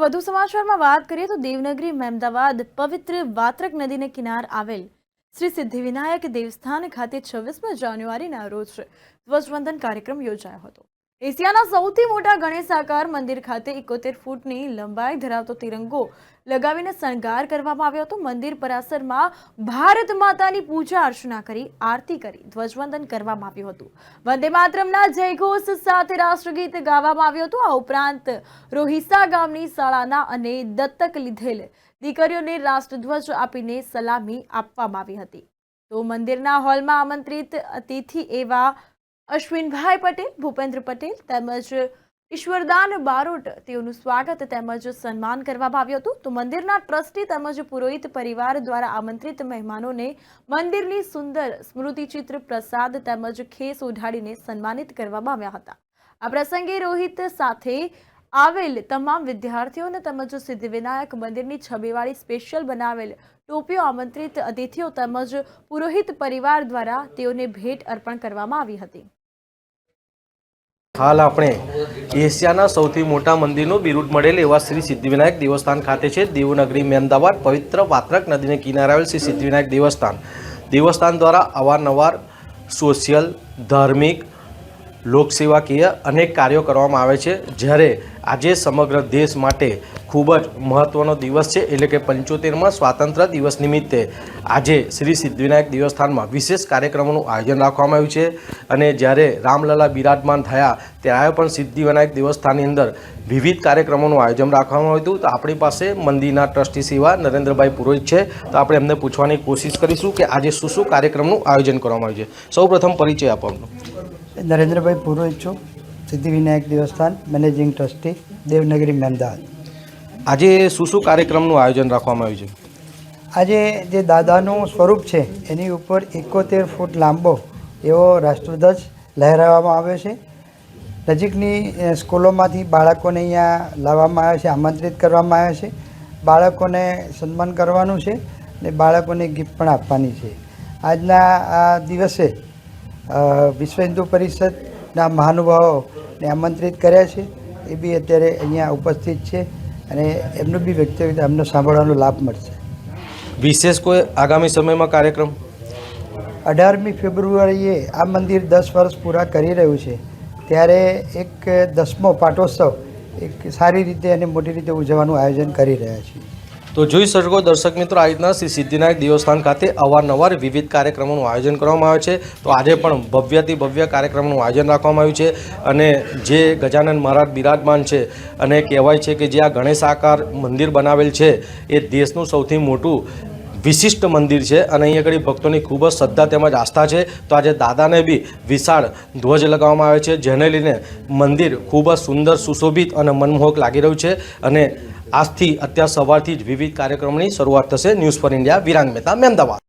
વધુ સમાચારમાં વાત કરીએ તો દેવનગરી, મહેમદાવાદ, પવિત્ર વાત્રક નદીને કિનાર આવેલ શ્રી સિદ્ધિવિનાયક દેવસ્થાન ખાતે છવ્વીસમી જાન્યુઆરીના રોજ ધ્વજવંદન કાર્યક્રમ યોજાયો હતો. એશિયાના સૌથી મોટા ગણેશ આકાર મંદિર ખાતે એકોતેર ફૂટની લંબાઈ ધરાવતો તિરંગો લગાવીને શણગાર કરવામાં આવ્યો હતો. મંદિર પરાસરમાં ભારત માતાની પૂજા અર્ચના કરી, આરતી કરી, ધ્વજવંદન કરવામાં આવ્યું હતું. વંદે માતરમના જયઘોષ સાથે રાષ્ટ્રગીત ગાવામાં આવ્યું હતું. આ ઉપરાંત રોહિસા ગામની શાળાના અને દત્તક લીધેલ દીકરીઓને રાષ્ટ્રધ્વજ આપીને સલામી આપવામાં આવી હતી. તો મંદિરના હોલમાં આમંત્રિત અતિથિ એવા અશ્વિનભાઈ પટેલ, ભૂપેન્દ્ર પટેલ તેમજ ઈશ્વરદાન બારોટ તેઓનું સ્વાગત તેમજ સન્માન કરવામાં આવ્યું હતું. તો મંદિરના ટ્રસ્ટી તેમજ પુરોહિત પરિવાર દ્વારા આમંત્રિત મહેમાનોને મંદિરની સુંદર સ્મૃતિચિત્ર પ્રસાદ તેમજ ખેસ ઉઢાડીને સન્માનિત કરવામાં આવ્યા હતા. આ પ્રસંગે રોહિત સાથે આવેલ તમામ વિદ્યાર્થીઓને તેમજ સિદ્ધિવિનાયક મંદિરની છબીવાળી સ્પેશિયલ બનાવેલ ટોપીઓ આમંત્રિત અતિથિઓ તેમજ પુરોહિત પરિવાર દ્વારા તેઓને ભેટ અર્પણ કરવામાં આવી હતી. હાલ આપણે એશિયાના સૌથી મોટા મંદિરનું બિરુદ મળેલ એવા શ્રી સિદ્ધિવિનાયક દેવસ્થાન ખાતે છે. દેવનગરી મહેમદાવાદ પવિત્ર વાત્રક નદીને કિનારે આવેલ શ્રી સિદ્ધિવિનાયક દેવસ્થાન. દેવસ્થાન દ્વારા અવારનવાર સોશિયલ, ધાર્મિક, લોકસેવાકીય અનેક કાર્યો કરવામાં આવે છે. જ્યારે આજે સમગ્ર દેશ માટે ખૂબ જ મહત્ત્વનો દિવસ છે, એટલે કે પંચોતેરમાં સ્વાતંત્ર્ય દિવસ નિમિત્તે આજે શ્રી સિદ્ધિવિનાયક દેવસ્થાનમાં વિશેષ કાર્યક્રમોનું આયોજન રાખવામાં આવ્યું છે. અને જ્યારે રામલલા બિરાજમાન થયા, ત્યારે પણ સિદ્ધિવિનાયક દેવસ્થાનની અંદર વિવિધ કાર્યક્રમોનું આયોજન રાખવામાં આવ્યું હતું. તો આપણી પાસે મંદિરના ટ્રસ્ટી સેવા નરેન્દ્રભાઈ પુરોહિત છે. તો આપણે એમને પૂછવાની કોશિશ કરીશું કે આજે શું શું કાર્યક્રમનું આયોજન કરવામાં આવ્યું છે. સૌ પ્રથમ પરિચય આપો નરેન્દ્રભાઈ પુરોહિત છું. સિદ્ધિવિનાયક દેવસ્થાન મેનેજિંગ ટ્રસ્ટી, દેવનગરી મહેમદાવાદ આજે શું શું કાર્યક્રમનું આયોજન રાખવામાં આવ્યું છે? આજે જે દાદાનું સ્વરૂપ છે, એની ઉપર એકોતેર ફૂટ લાંબો એવો રાષ્ટ્રધ્વજ લહેરાવવામાં આવ્યો છે. નજીકની સ્કૂલોમાંથી બાળકોને અહીંયા લાવવામાં આવ્યા છે, આમંત્રિત કરવામાં આવ્યા છે. બાળકોને સન્માન કરવાનું છે અને બાળકોને ગિફ્ટ પણ આપવાની છે. આજના આ દિવસે વિશ્વ હિન્દુ પરિષદના મહાનુભાવોને આમંત્રિત કર્યા છે. એ બી અત્યારે અહીંયા ઉપસ્થિત છે. અને એમનું બી વ્યક્તિગત અમને સાંભળવાનો લાભ મળશે. વિશેષ કોઈ આગામી સમયમાં કાર્યક્રમ? અઢારમી ફેબ્રુઆરીએ આ મંદિર દસ વર્ષ પૂરા કરી રહ્યું છે. ત્યારે એક દસમો પાટોત્સવ એક સારી રીતે અને મોટી રીતે ઉજવવાનું આયોજન કરી રહ્યા છીએ. તો જોઈ શકો દર્શક મિત્રો આ રીતના શ્રી સિદ્ધિનાયક દેવસ્થાન ખાતે અવારનવાર વિવિધ કાર્યક્રમોનું આયોજન કરવામાં આવે છે. તો આજે પણ ભવ્યથી ભવ્ય કાર્યક્રમનું આયોજન રાખવામાં આવ્યું છે. અને જે ગજાનન મહારાજ બિરાજમાન છે અને કહેવાય છે કે જે આ ગણેશ આકાર મંદિર બનાવેલ છે, એ દેશનું સૌથી મોટું વિશિષ્ટ મંદિર છે. અને અહીં આગળ ભક્તોની ખૂબ જ શ્રદ્ધા તેમજ આસ્થા છે. તો આજે દાદાને બી વિશાળ ધ્વજ લગાવવામાં આવે છે, જેને લઈને મંદિર ખૂબ જ સુંદર, સુશોભિત અને મનમોહક લાગી રહ્યું છે. અને આજથી અત્યાર સવારથી જ વિવિધ કાર્યક્રમોની શરૂઆત થશે. News for India Virang Mehta Mehmedabad